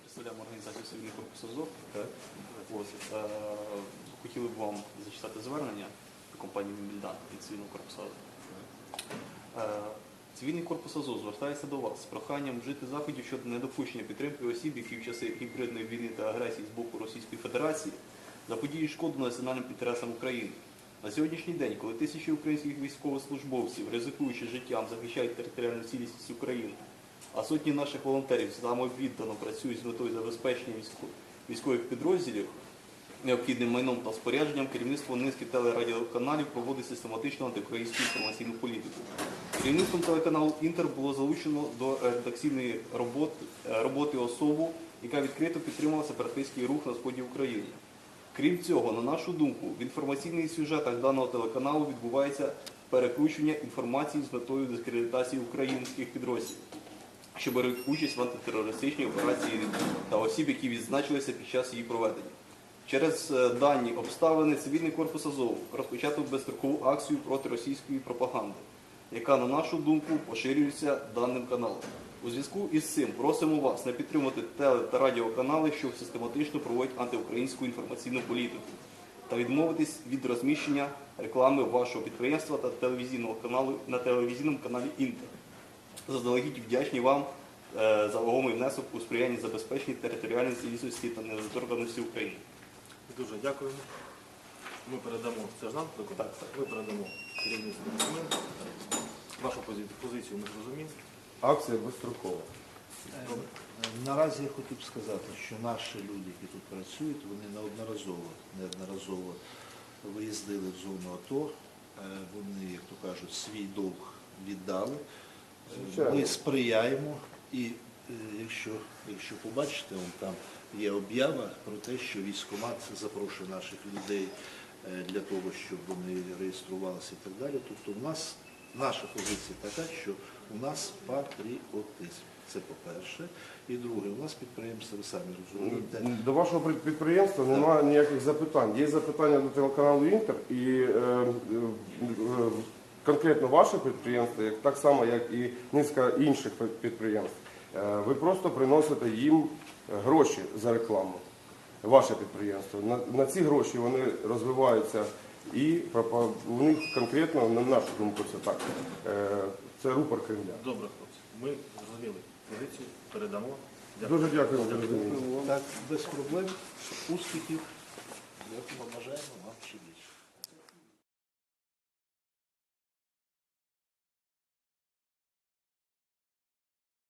представляємо організацію Цивільний корпус АЗОВ. Е, хотіли б вам зачитати звернення до компанії Мільдан від Цивільного корпусу АЗОВ. Е, Цивільний корпус АЗОВ звертається до вас з проханням вжити заходів щодо недопущення підтримки осіб, які в часи гібридної війни та агресії з боку Російської Федерації заподіють шкоду національним інтересам України. На сьогоднішній день, коли тисячі українських військовослужбовців, ризикуючи життям, захищають територіальну цілісність України, а сотні наших волонтерів самовіддано працюють з метою забезпечення військових підрозділів необхідним майном та спорядженням, керівництво низки телерадіоканалів проводить систематичну антиукраїнську інформаційну політику. Керівництвом телеканалу Інтер було залучено до редакційної е, роботи особу, яка відкрито підтримувала сепаратистський рух на сході України. Крім цього, на нашу думку, в інформаційних сюжетах даного телеканалу відбувається перекручування інформації з метою дискредитації українських підрозділів, що беруть участь в антитерористичній операції та осіб, які відзначилися під час її проведення. Через е, дані обставини цивільний корпус Азов розпочато безстрокову акцію проти російської пропаганди, яка, на нашу думку, поширюється даним каналом. У зв'язку із цим просимо вас не підтримувати теле та радіоканали, що систематично проводять антиукраїнську інформаційну політику, та відмовитись від розміщення реклами вашого підприємства та телевізійного каналу на телевізійному каналі Інтер. Заздалегідь вдячні вам е, за вагомий внесок у сприяння забезпеченні територіальної цілісності та недоторканості України. Дуже дякуємо. Ми передамо, це ж нам документ? Так, так. Ми передамо керівництву документ. Вашу позицію, ми зрозуміли. Акція безстрокова. Добре. Е, Наразі я хотів б сказати, що наші люди, які тут працюють, вони неодноразово, неодноразово виїздили в зону АТО. Е, Вони, як то кажуть, свій долг віддали. Ми сприяємо і е, якщо, якщо побачите, вон там є об'ява про те, що військкомат запрошує наших людей е, для того, щоб вони реєструвалися і так далі. Тобто у нас наша позиція така, що у нас патріотизм. Це по-перше. І друге, у нас підприємство, ви самі розумієте. До вашого підприємства немає ніяких запитань. Є запитання до телеканалу Інтер і е, е, конкретно ваше підприємство, як так само, як і низка інших підприємств. Е, ви просто приносите їм гроші за рекламу. Ваше підприємство. На, на ці гроші вони розвиваються і у них конкретно, на нашу думку, це так. Е, це рупор Кремля. Добре, хлопці. Ми зрозуміли позицію, передамо. Дякую. Дуже дякую за розуміння. Так, без проблем, успіхів. Бажаємо вам ще більше.